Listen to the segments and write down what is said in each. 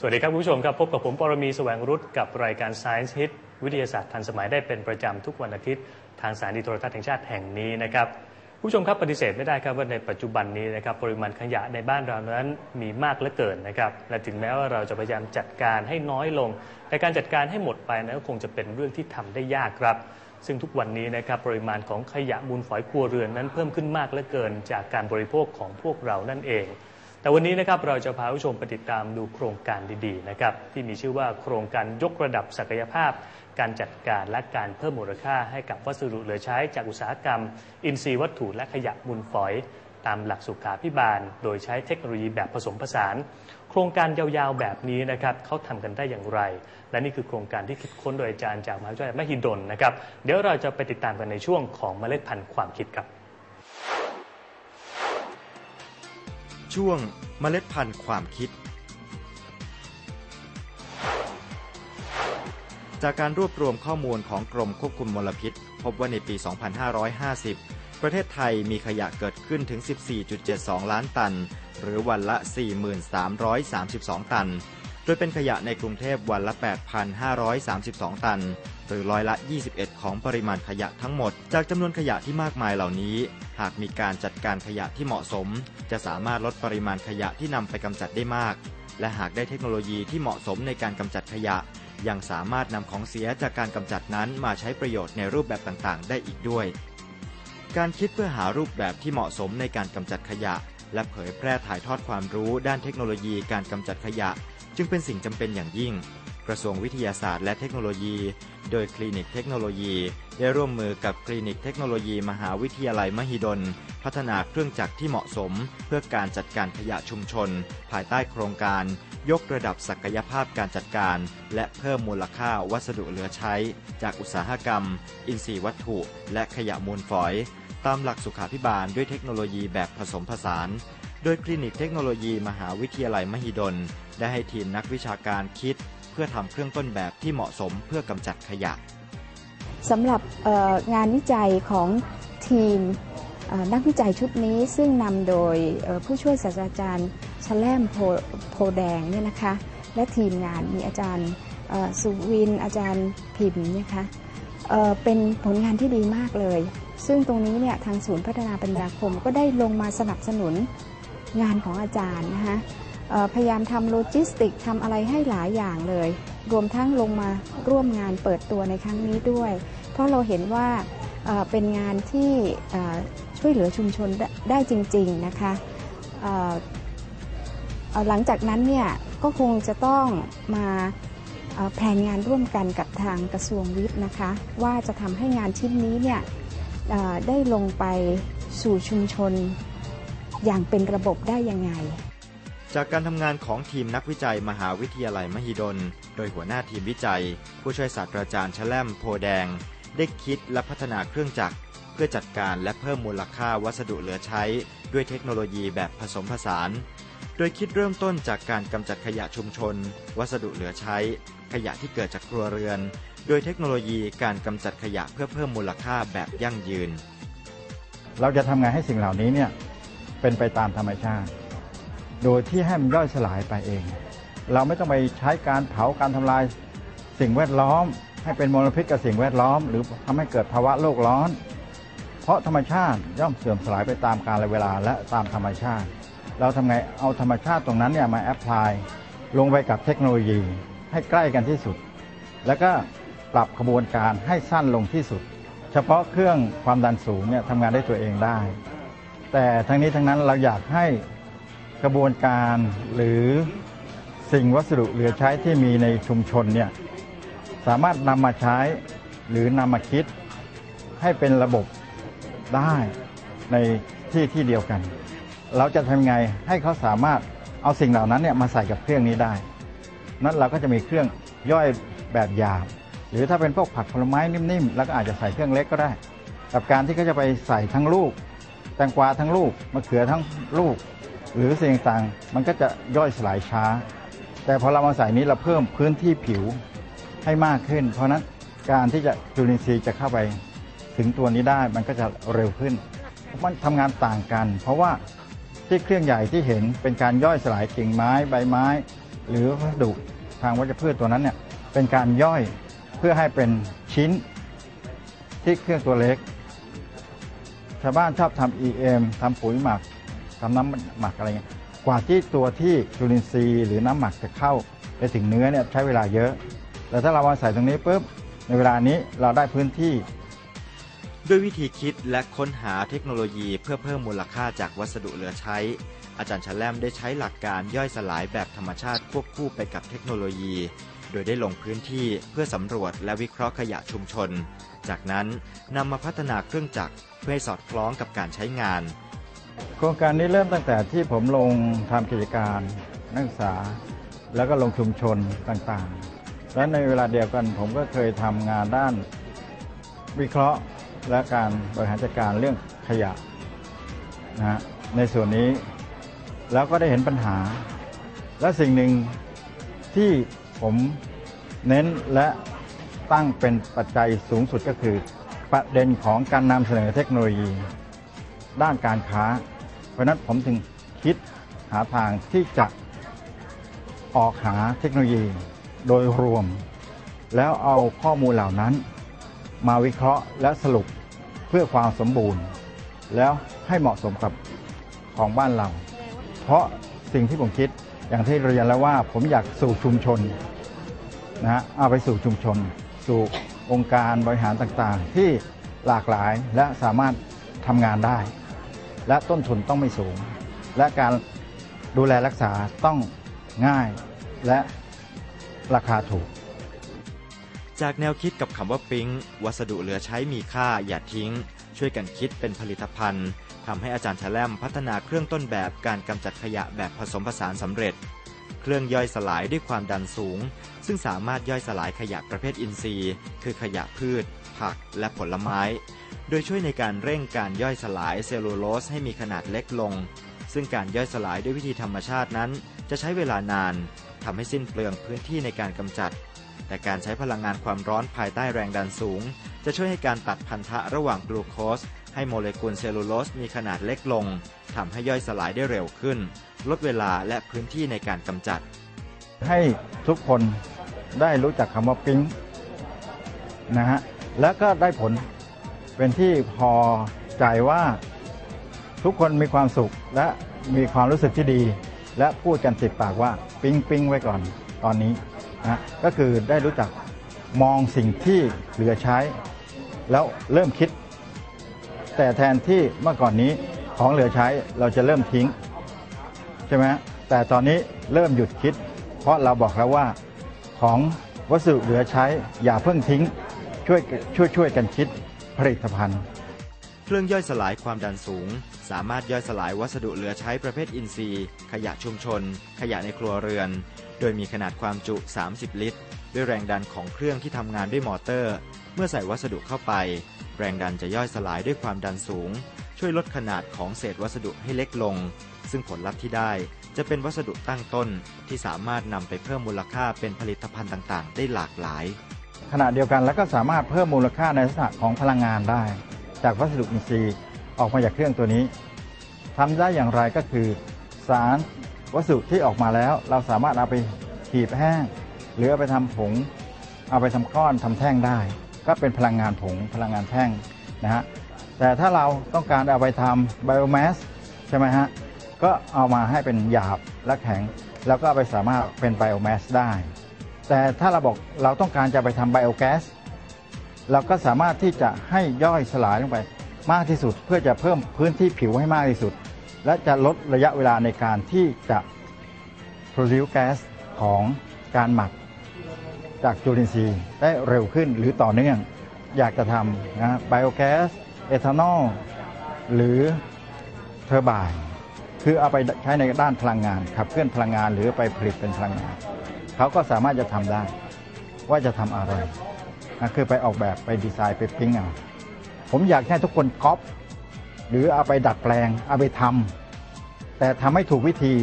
สวัสดีครับผู้ชมครับ พบกับผมปรมีแสวงรุตกับรายการ Science Hit วิทยาศาสตร์ทันสมัยได้เป็นประจำทุกวันอาทิตย์ ทางสถานีโทรทัศน์แห่งชาติแห่งนี้นะครับผู้ชมครับปฏิเสธไม่ได้ครับว่าในปัจจุบันนี้นะครับปริมาณขยะในบ้านเรานั้นมีมากเหลือเกินนะครับและถึงแม้ว่าเราจะพยายามจัดการให้น้อยลง แต่การจัดการให้หมดไปนั้นก็คงจะเป็นเรื่องที่ทำได้ยากครับ ซึ่งทุกวันนี้นะครับปริมาณของขยะมูลฝอยครัวเรือนนั้นเพิ่มขึ้นมากเหลือเกิน จากการบริโภคของพวกเรานั่นเอง แต่วันนี้นะครับเราจะพาผู้ชมไปติดตามดูโครงการดีๆนะครับที่มีชื่อว่าโครงการยกระดับศักยภาพ การจัดการและการเพิ่มมูลค่าให้กับวัสดุเหลือใช้จากอุตสาหกรรม อินทรีย์วัตถุและขยะมูลฝอย ตามหลักสุขาพิบาล โดยใช้เทคโนโลยีแบบผสมผสาน โครงการยาวๆแบบนี้นะครับเขาทำกันได้อย่างไร และนี่คือโครงการที่คิดค้นโดยอาจารย์จากมหาวิทยาลัยมหิดลนะครับเดี๋ยวเราจะไปติดตามกันในช่วงของเมล็ดพันธุ์ความคิดครับ ช่วงเมล็ดพันธุ์ความคิด จากการรวบรวมข้อมูลของกรมควบคุมมลพิษ พบว่าในปี 2550 ประเทศไทยมีขยะเกิดขึ้นถึง 14.72 ล้านตัน หรือวันละ 4332 ตัน ดยเป็นขยะในกรุงเทพวันละ 8,532 ตัน หรือร้อยละ 21 ของปริมาณขยะทั้งหมด จากจำนวนขยะที่มากมายเหล่านี้ หากมีการจัดการขยะที่เหมาะสม จะสามารถลดปริมาณขยะที่นำไปกำจัดได้มาก และหากได้เทคโนโลยีที่เหมาะสมในการกำจัดขยะ ยังสามารถนำของเสียจากการกำจัดนั้นมาใช้ประโยชน์ในรูปแบบต่างๆ ได้อีกด้วย การคิดเพื่อหารูปแบบที่เหมาะสมในการกำจัดขยะ และเผยแพร่ถ่ายทอดความรู้ด้านเทคโนโลยีการกำจัดขยะ จึงเป็นสิ่งจำเป็นอย่างยิ่ง กระทรวงวิทยาศาสตร์และเทคโนโลยี โดยคลินิกเทคโนโลยี ได้ร่วมมือกับคลินิกเทคโนโลยี มหาวิทยาลัยมหิดล พัฒนาเครื่องจักรที่เหมาะสม เพื่อการจัดการขยะชุมชน ภายใต้โครงการ ยกระดับศักยภาพการจัดการ และเพิ่มมูลค่าวัสดุเหลือใช้ จากอุตสาหกรรม อินทรีย์วัตถุ และขยะมูลฝอย ตามหลักสุขาพิบาลด้วยเทคโนโลยีแบบผสมผสาน โดยคลินิกเทคโนโลยีมหาวิทยาลัยมหิดล ได้ให้ทีมนักวิชาการคิด เพื่อทำเครื่องต้นแบบที่เหมาะสมเพื่อกำจัดขยะสำหรับงานวิจัยของทีมนักวิจัยชุดนี้ซึ่งนำโดยผู้ช่วยศาสตราจารย์ชแลมโพโพแดงเนี่ยนะคะและทีมงานมีอาจารย์สุวินอาจารย์พิมพ์นะคะเอ่อเป็นผลงานที่ดีมากเลย ซึ่งตรงนี้เนี่ยทางศูนย์พัฒนาปัญญาคมก็ได้ลงมาสนับสนุน งานของอาจารย์นะคะพยายามทำโลจิสติกทำอะไรให้หลายอย่างเลย รวมทั้งลงมาร่วมงานเปิดตัวในครั้งนี้ด้วย เพราะเราเห็นว่าเป็นงานที่ช่วยเหลือชุมชนได้จริง ๆ นะคะหลังจากนั้นเนี่ยก็คงจะต้องมาแผนงานร่วมกันกับทางกระทรวงวิทย์นะคะ ว่าจะทำให้งานชิ้นนี้เนี่ยได้ลงไปสู่ชุมชน อย่างเป็นระบบได้ยังไง จากการทำงานของทีมนักวิจัยมหาวิทยาลัยมหิดล โดยหัวหน้าทีมวิจัย ผู้ช่วยศาสตราจารย์ชแลมโพแดง ได้คิดและพัฒนาเครื่องจักร เพื่อจัดการและเพิ่มมูลค่าวัสดุเหลือใช้ ด้วยเทคโนโลยีแบบผสมผสาน โดยคิดเริ่มต้นจากการกำจัดขยะชุมชน วัสดุเหลือใช้ ขยะที่เกิดจากครัวเรือน โดยเทคโนโลยีการกำจัดขยะเพื่อเพิ่มมูลค่าแบบยั่งยืน เราจะทำไงให้สิ่งเหล่านี้เนี่ย เป็นไปตามธรรมชาติ โดยที่ให้มันย่อยสลายไปเอง เราไม่ต้องไปใช้การเผาการทำลายสิ่งแวดล้อม ให้เป็นมลพิษกับสิ่งแวดล้อม หรือทำให้เกิดภาวะโลกร้อน เพราะธรรมชาติย่อมเสื่อมสลายไปตามกาลเวลาและตามธรรมชาติ เราทำไงเอาธรรมชาติตรงนั้นเนี่ยมาแอพพลายลงไปกับเทคโนโลยีให้ใกล้กันที่สุด แล้วก็ปรับขบวนการให้สั้นลงที่สุด เฉพาะเครื่องความดันสูงเนี่ยทำงานได้ตัวเองได้ แต่ทั้งนี้ทั้งนั้นเราอยากให้กระบวนการหรือสิ่งวัสดุเหลือใช้ที่มีในชุมชนเนี่ยสามารถนำมาใช้หรือนำมาคิดให้เป็นระบบได้ในที่ที่เดียวกัน เราจะทำไงให้เขาสามารถเอาสิ่งเหล่านั้นเนี่ยมาใส่กับเครื่องนี้ได้ นั้นเราก็จะมีเครื่องย่อยแบบหยาบหรือถ้าเป็นพวกผักผลไม้นิ่มๆ แล้วก็อาจจะใส่เครื่องเล็กก็ได้ กับการที่เขาจะไปใส่ทั้งลูก แตงกวาทั้งลูกมะเขือทั้งลูก หรือสิ่งต่างมันก็จะย่อยสลายช้า แต่พอเรามาใส่นี้เราเพิ่มพื้นที่ผิวให้มากขึ้น เพราะฉะนั้นการที่จะจุลินทรีย์จะเข้าไปถึงตัวนี้ได้มันก็จะเร็วขึ้น มันทำงานต่างกัน เพราะว่าที่เครื่องใหญ่ที่เห็นเป็นการย่อยสลายกิ่งไม้ใบไม้ หรือวัสดุทางวัชพืชตัวนั้นเนี่ยเป็นการย่อยเพื่อให้เป็นชิ้นที่เครื่องตัวเล็ก ชาวบ้านชอบทำ EM ทำปุ๋ยหมักทำน้ำหมักอะไรเงี้ยกว่าที่ตัวที่จุลินทรีย์หรือน้ำหมักจะเข้าไปถึงเนื้อเนี่ยใช้เวลาเยอะ แต่ถ้าเรามาใส่ตรงนี้ปุ๊บในเวลานี้เราได้พื้นที่ ด้วยวิธีคิดและค้นหาเทคโนโลยีเพื่อเพิ่มมูลค่าจากวัสดุเหลือใช้ อาจารย์ชแลมได้ใช้หลักการย่อยสลายแบบธรรมชาติควบคู่ไปกับเทคโนโลยี โดยได้ลงพื้นที่เพื่อสำรวจและวิเคราะห์ขยะชุมชน จากนั้นนำมาพัฒนาเครื่องจักรเพื่อให้สอดคล้องกับการใช้งาน โครงการนี้เริ่มตั้งแต่ที่ผมลงทำกิจการนักศึกษา แล้วก็ลงชุมชนต่างๆ และในเวลาเดียวกันผมก็เคยทำงานด้านวิเคราะห์และการบริหารจัดการเรื่องขยะนะฮะในส่วนนี้แล้วก็ได้เห็นปัญหา และสิ่งหนึ่งที่ ผมเน้นและตั้งเป็นปัจจัยสูงสุดก็คือ ประเด็นของการนำเสนอเทคโนโลยี ด้านการค้า เพราะนั้นผมจึงคิดหาทางที่จะออกหาเทคโนโลยีโดยรวม แล้วเอาข้อมูลเหล่านั้น มาวิเคราะห์และสรุปเพื่อความสมบูรณ์ แล้วให้เหมาะสมกับของบ้านเรา เพราะสิ่งที่ผมคิด อย่างที่เรียนแล้วว่าผมอยากสู่ชุมชนนะฮะเอาไปสู่ชุมชน สู่องค์การบริหารต่างๆ ที่หลากหลายและสามารถทำงานได้ และต้นทุนต้องไม่สูง และการดูแลรักษาต้องง่ายและราคาถูก จากแนวคิดกับคำว่าปิ๊ง วัสดุเหลือใช้มีค่าอย่าทิ้ง ช่วยกันคิดเป็นผลิตภัณฑ์ ทำให้อาจารย์แชลมพัฒนาเครื่องต้นแบบการกำจัดขยะแบบผสมผสานสำเร็จ เครื่องย่อยสลายด้วยความดันสูง ซึ่งสามารถย่อยสลายขยะประเภทอินทรีย์ คือขยะพืช ผักและผลไม้ โดยช่วยในการเร่งการย่อยสลายเซลลูโลสให้มีขนาดเล็กลง ซึ่งการย่อยสลายด้วยวิธีธรรมชาตินั้น จะใช้เวลานานทำให้สิ้นเปลืองพื้นที่ในการกำจัด แต่การใช้พลังงานความร้อนภายใต้แรงดันสูง จะช่วยให้การตัดพันธะระหว่างกลูโคส ให้โมเลกุลเซลลูโลสมีขนาดเล็กลงทำให้ย่อยสลายได้เร็วขึ้น ลดเวลาและพื้นที่ในการกำจัด ให้ทุกคนได้รู้จักคำว่าปิ๊งนะฮะแล้วก็ได้ผลเป็นที่พอใจว่าทุกคนมีความสุขและมีความรู้สึกที่ดี และพูดกันติดปากว่าปิ๊งปิ๊งไว้ก่อนตอนนี้นะก็คือได้รู้จักมองสิ่งที่เหลือใช้ แล้วเริ่มคิด แต่แทนที่เมื่อก่อนนี้ของเหลือใช้เราจะเริ่มทิ้ง ใช่ไหมฮะแต่ตอนนี้เริ่มหยุดคิด เพราะเราบอกแล้วว่าของวัสดุเหลือใช้อย่าเพิ่งทิ้งช่วยช่วยช่วยกันคิดผลิตภัณฑ์ เครื่องย่อยสลายความดันสูง สามารถย่อยสลายวัสดุเหลือใช้ประเภทอินทรีย์ ขยะชุมชน ขยะในครัวเรือน โดยมีขนาดความจุ 30 ลิตร ด้วยแรงดันของเครื่องที่ทำงานด้วยมอเตอร์ เมื่อใส่วัสดุเข้าไป แรงดันจะย่อยสลายด้วยความดันสูง ช่วยลดขนาดของเศษวัสดุให้เล็กลง ซึ่งผลลัพธ์ที่ได้จะเป็นวัสดุตั้งต้นที่สามารถนำไปเพิ่มมูลค่าเป็นผลิตภัณฑ์ต่างๆ ได้หลากหลาย ขณะเดียวกันแล้วก็สามารถเพิ่มมูลค่าในลักษณะของพลังงานได้ จากวัสดุอินทรีย์ออกมาจากเครื่องตัวนี้ทำได้อย่างไรก็คือ สารวัสดุที่ออกมาแล้ว เราสามารถเอาไปขีบแห้ง หรือเอาไปทำผง เอาไปทำก้อนทำแท่งได้ ก็เป็นพลังงานผงพลังงานแท่งนะฮะแต่ถ้าเราต้องการเอาไปทำไบโอแมสใช่ไหมฮะก็เอามาให้เป็นหยาบและแข็ง แล้วก็ไปสามารถเป็นไบโอแมสได้ แต่ถ้าเราบอกเราต้องการจะไปทำไบโอแก๊สเราก็สามารถที่จะให้ย่อยสลายลงไปมากที่สุดเพื่อจะเพิ่มพื้นที่ผิวให้มากที่สุด และจะลดระยะเวลาในการที่จะ produce แก๊สของการหมัก จากจุลินทรีย์ได้เร็วขึ้นหรือต่อเนื่อง อยากจะทำนะไบโอแก๊สเอทานอลหรือเทอร์ไบน์คือเอาไปใช้ในด้านพลังงาน ขับเคลื่อนพลังงานหรือไปผลิตเป็นพลังงาน เขาก็สามารถจะทำได้ ว่าจะทำอะไรนะคือไปออกแบบไปดีไซน์ไปปิ้งเอาผมอยากให้ทุกคนก๊อปหรือเอาไปดัดแปลง เอาไปทำแต่ทำให้ถูกวิธี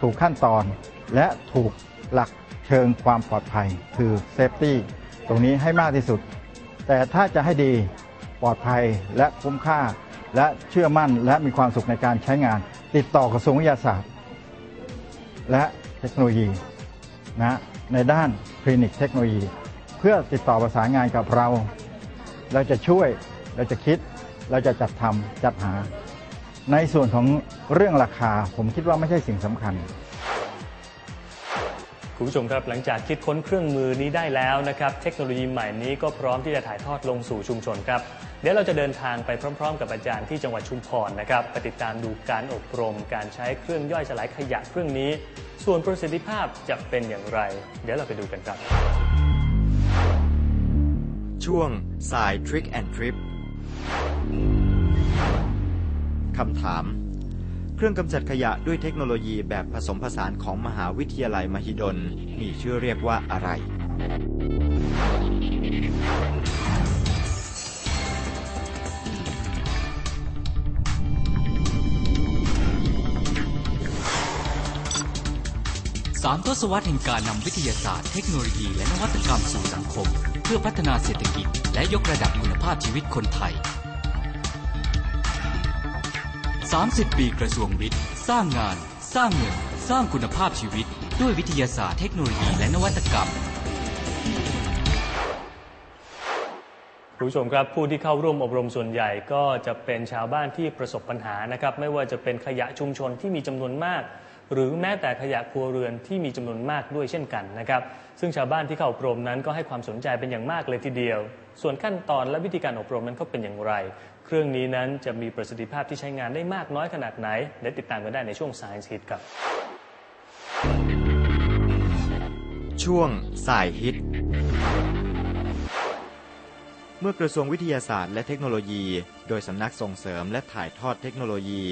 ถูกขั้นตอน และถูกหลัก เชิงความปลอดภัย คือเซฟตี้ตรงนี้ให้มากที่สุด แต่ถ้าจะให้ดีปลอดภัยและคุ้มค่า และเชื่อมั่นและมีความสุขในการใช้งาน ติดต่อกระทรวงวิทยาศาสตร์ และเทคโนโลยีนะในด้านคลินิกเทคโนโลยี เพื่อติดต่อประสานงานกับเรา เราจะช่วยเราจะคิด เราจะจัดทำจัดหา ในส่วนของเรื่องราคา ผมคิดว่าไม่ใช่สิ่งสำคัญ คุณผู้ชมครับหลังจากคิดค้นเครื่องมือนี้ได้แล้วนะครับเทคโนโลยีใหม่นี้ก็พร้อมที่จะถ่ายทอดลงสู่ชุมชนครับเดี๋ยวเราจะเดินทางไปพร้อม ๆ กับอาจารย์ที่จังหวัดชุมพรนะครับไปติดตามดูการอบรม การใช้เครื่องย่อยสลายขยะเครื่องนี้ ส่วนประสิทธิภาพจะเป็นอย่างไร เดี๋ยวเราไปดูกันครับ ช่วงสาย Trick and Trip คำถาม เครื่องกำจัดขยะด้วยเทคโนโลยีแบบผสมผสานของมหาวิทยาลัยมหิดล มีชื่อเรียกว่าอะไร สามทศวรรษแห่งการนำวิทยาศาสตร์ เทคโนโลยีและนวัตกรรมสู่สังคม เพื่อพัฒนาเศรษฐกิจ และยกระดับคุณภาพชีวิตคนไทย 30 ปีกระทรวงวิทย์ สร้างงาน สร้างเงิน สร้างคุณภาพชีวิต ด้วยวิทยาศาสตร์เทคโนโลยีและนวัตกรรมคุณผู้ชมครับผู้ที่เข้าร่วมอบรมส่วนใหญ่ก็จะเป็นชาวบ้านที่ประสบปัญหานะครับ ไม่ว่าจะเป็นขยะชุมชนที่มีจำนวนมาก หรือแม้แต่ขยะครัวเรือนที่มีจำนวนมากด้วยเช่นกันนะครับ ซึ่งชาวบ้านที่เข้าอบรมนั้นก็ให้ความสนใจเป็นอย่างมากเลยทีเดียว ส่วนขั้นตอนและวิธีการอบรมนั้นก็เป็นอย่างไร เครื่องนี้นั้นจะมีประสิทธิภาพที่ใช้งานได้มากน้อยขนาดไหนเดี๋ยวติดตามกันได้ในช่วง Science Hit ครับ ช่วงสายฮิต เมื่อกระทรวงวิทยาศาสตร์และเทคโนโลยี โดยสำนักส่งเสริมและถ่ายทอดเทคโนโลยี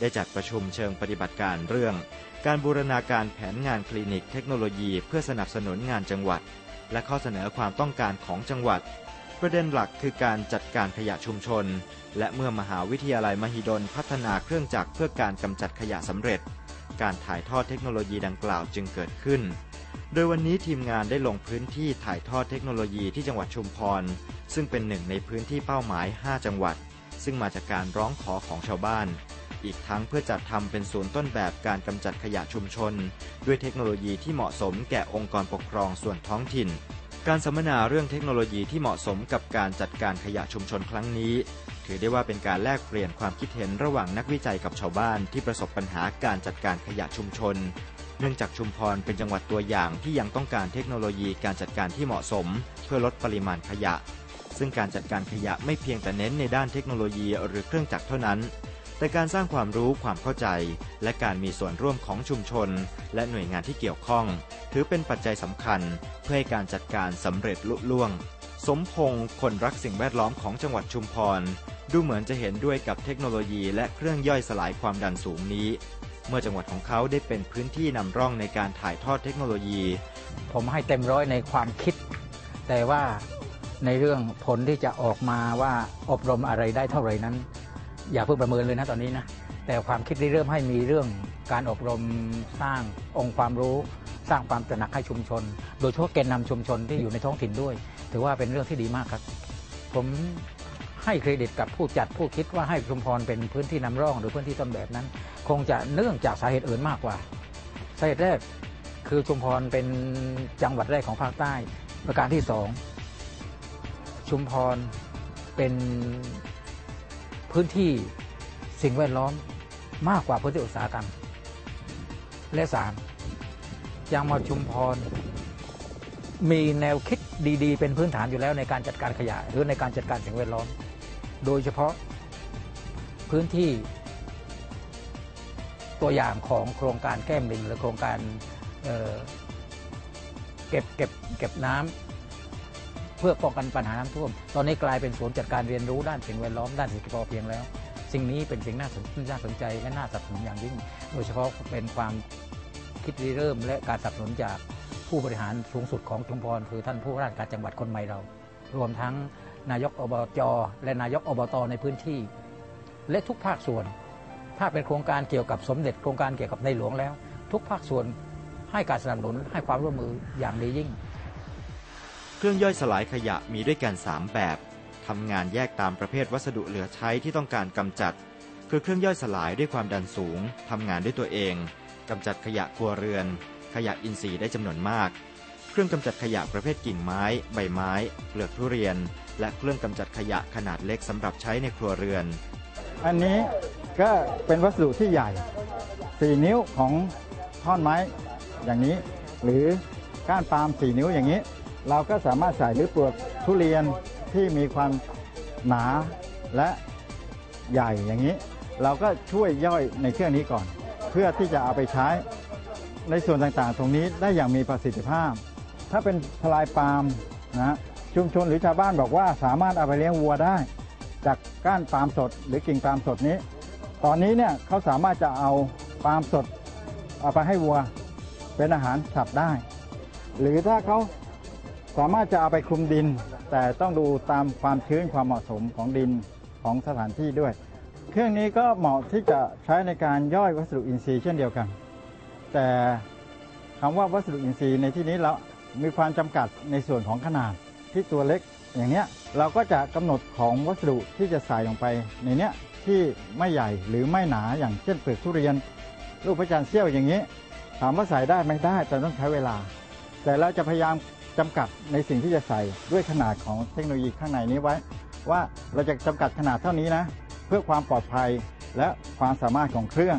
ได้จัดประชุมเชิงปฏิบัติการเรื่อง การบูรณาการแผนงานคลินิกเทคโนโลยี เพื่อสนับสนุนงานจังหวัด และข้อเสนอความต้องการของจังหวัด ประเด็นหลักคือการจัดการขยะชุมชน และเมื่อมหาวิทยาลัยมหิดลพัฒนาเครื่องจักรเพื่อการกำจัดขยะสำเร็จ การถ่ายทอดเทคโนโลยีดังกล่าวจึงเกิดขึ้น โดยวันนี้ทีมงานได้ลงพื้นที่ถ่ายทอดเทคโนโลยีที่จังหวัดชุมพร ซึ่งเป็นหนึ่งในพื้นที่เป้าหมาย 5 จังหวัด ซึ่งมาจากการร้องขอของชาวบ้าน อีกทั้งเพื่อจัดทำเป็นศูนย์ต้นแบบการกำจัดขยะชุมชน ด้วยเทคโนโลยีที่เหมาะสมแก่องค์กรปกครองส่วนท้องถิ่น การสัมมนาเรื่องเทคโนโลยีที่เหมาะสมกับการจัดการขยะชุมชนครั้งนี้ ถือได้ว่าเป็นการแลกเปลี่ยนความคิดเห็นระหว่างนักวิจัยกับชาวบ้านที่ประสบปัญหาการจัดการขยะชุมชน เนื่องจากชุมพรเป็นจังหวัดตัวอย่างที่ยังต้องการเทคโนโลยีการจัดการที่เหมาะสม เพื่อลดปริมาณขยะ ซึ่งการจัดการขยะไม่เพียงแต่เน้นในด้านเทคโนโลยีหรือเครื่องจักรเท่านั้น แต่การสร้างความรู้ความเข้าใจ และการมีส่วนร่วมของชุมชน และหน่วยงานที่เกี่ยวข้อง ถือเป็นปัจจัยสำคัญ เพื่อให้การจัดการสำเร็จลุล่วง สมพงศ์คนรักสิ่งแวดล้อมของจังหวัดชุมพร ดูเหมือนจะเห็นด้วยกับเทคโนโลยีและเครื่องย่อยสลายความดันสูงนี้ เมื่อจังหวัดของเขาได้เป็นพื้นที่นำร่องในการถ่ายทอดเทคโนโลยี ผมให้เต็มร้อยในความคิด แต่ว่าในเรื่องผลที่จะออกมาว่าอบรมอะไรได้เท่าไหร่นั้น อย่าเพิ่งประเมินเลยนะตอนนี้นะแต่ความคิดเริ่มให้มีเรื่องการอบรมสร้างองค์ความรู้สร้างความตระหนักให้ชุมชน โดยเฉพาะแกนนำชุมชนที่อยู่ในท้องถิ่นด้วย ถือว่าเป็นเรื่องที่ดีมากครับ ผมให้เครดิตกับผู้จัดผู้คิดว่าให้ชุมพรเป็นพื้นที่นำร่อง หรือพื้นที่ต้นแบบนั้น คงจะเนื่องจากสาเหตุอื่นมากกว่าสาเหตุแรกคือชุมพรเป็นจังหวัดแรกของภาคใต้ ประการที่สองชุมพรเป็น พื้นที่สิ่งแวดล้อมมากกว่าพื้นที่อุตสาหกรรม และสามจังหวัดชุมพร มีแนวคิดดีๆ เป็นพื้นฐานอยู่แล้วในการจัดการขยะหรือในการจัดการสิ่งแวดล้อม โดยเฉพาะพื้นที่ตัวอย่างของโครงการแก้มลิงหรือโครงการเเก็บเก็บเก็บน้ำ เพื่อป้องกันปัญหาน้ำท่วม ตอนนี้กลายเป็นศูนย์จัดการเรียนรู้ด้านสิ่งแวดล้อมด้านเศรษฐกิจพอเพียงแล้ว สิ่งนี้เป็นสิ่งน่าสนน่าสนใจและน่าสนับสนุนอย่างยิ่ง โดยเฉพาะเป็นความคิดริเริ่ม และการสนับสนุนจากผู้บริหารสูงสุดของชุมพรคือท่านผู้ว่าราชการจังหวัดคนใหม่เรา รวมทั้งนายกอบจและนายกอบตในพื้นที่ และทุกภาคส่วน ถ้าเป็นโครงการเกี่ยวกับสมเด็จโครงการเกี่ยวกับในหลวงแล้ว ทุกภาคส่วนให้การสนับสนุนให้ความร่วมมืออย่างดียิ่ง เครื่องย่อยสลายขยะมีด้วยกัน 3 แบบทำงานแยกตามประเภทวัสดุเหลือใช้ที่ต้องการกำจัด คือเครื่องย่อยสลายด้วยความดันสูงทำงานด้วยตัวเองกำจัดขยะครัวเรือน ขยะอินทรีย์ได้จำนวนมาก เครื่องกำจัดขยะประเภทกิ่งไม้ ใบไม้ เปลือกทุเรียน และเครื่องกำจัดขยะขนาดเล็กสำหรับใช้ในครัวเรือน อันนี้ก็เป็นวัสดุที่ใหญ่ 4 นิ้วของท่อนไม้อย่างนี้ หรือก้านปาล์ม4 นิ้วอย่างนี้ เราก็สามารถใส่หรือเปลือกทุเรียนที่มีความหนาและใหญ่อย่างนี้ เราก็ช่วยย่อยในเครื่องนี้ก่อน เพื่อที่จะเอาไปใช้ในส่วนต่างๆ ตรงนี้ได้อย่างมีประสิทธิภาพ ถ้าเป็นทลายปาล์มนะชุมชนหรือชาวบ้านบอกว่าสามารถเอาไปเลี้ยงวัวได้ จากก้านปาล์มสดหรือกิ่งปาล์มสดนี้ ตอนนี้เนี่ยเขาสามารถจะเอาปาล์มสดเอาไปให้วัวเป็นอาหารสัตว์ได้ หรือถ้าเขา สามารถจะเอาไปคลุมดิน แต่ต้องดูตามความชื้นความเหมาะสมของดินของสถานที่ด้วย เครื่องนี้ก็เหมาะที่จะใช้ในการย่อยวัสดุอินทรีย์เช่นเดียวกัน แต่คำว่าวัสดุอินทรีย์ในที่นี้เรามีความจำกัดในส่วนของขนาดที่ตัวเล็กอย่างเนี้ยเราก็จะกำหนดของวัสดุที่จะใส่ลงไปในเนี้ยที่ไม่ใหญ่หรือไม่หนาอย่างเช่นเปลือกทุเรียน ลูกพระจันทร์เสี้ยวอย่างนี้ ถามว่าใส่ได้ไหมได้แต่ต้องใช้เวลา แต่เราจะพยายาม จำกัดในสิ่งที่จะใส่ด้วยขนาดของเทคโนโลยีข้างในนี้ไว้ ว่าเราจะจำกัดขนาดเท่านี้นะ เพื่อความปลอดภัยและความสามารถของเครื่อง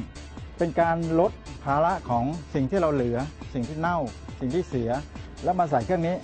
เป็นการลดภาระของสิ่งที่เราเหลือ สิ่งที่เน่า สิ่งที่เสีย แล้วมาใส่เครื่องนี้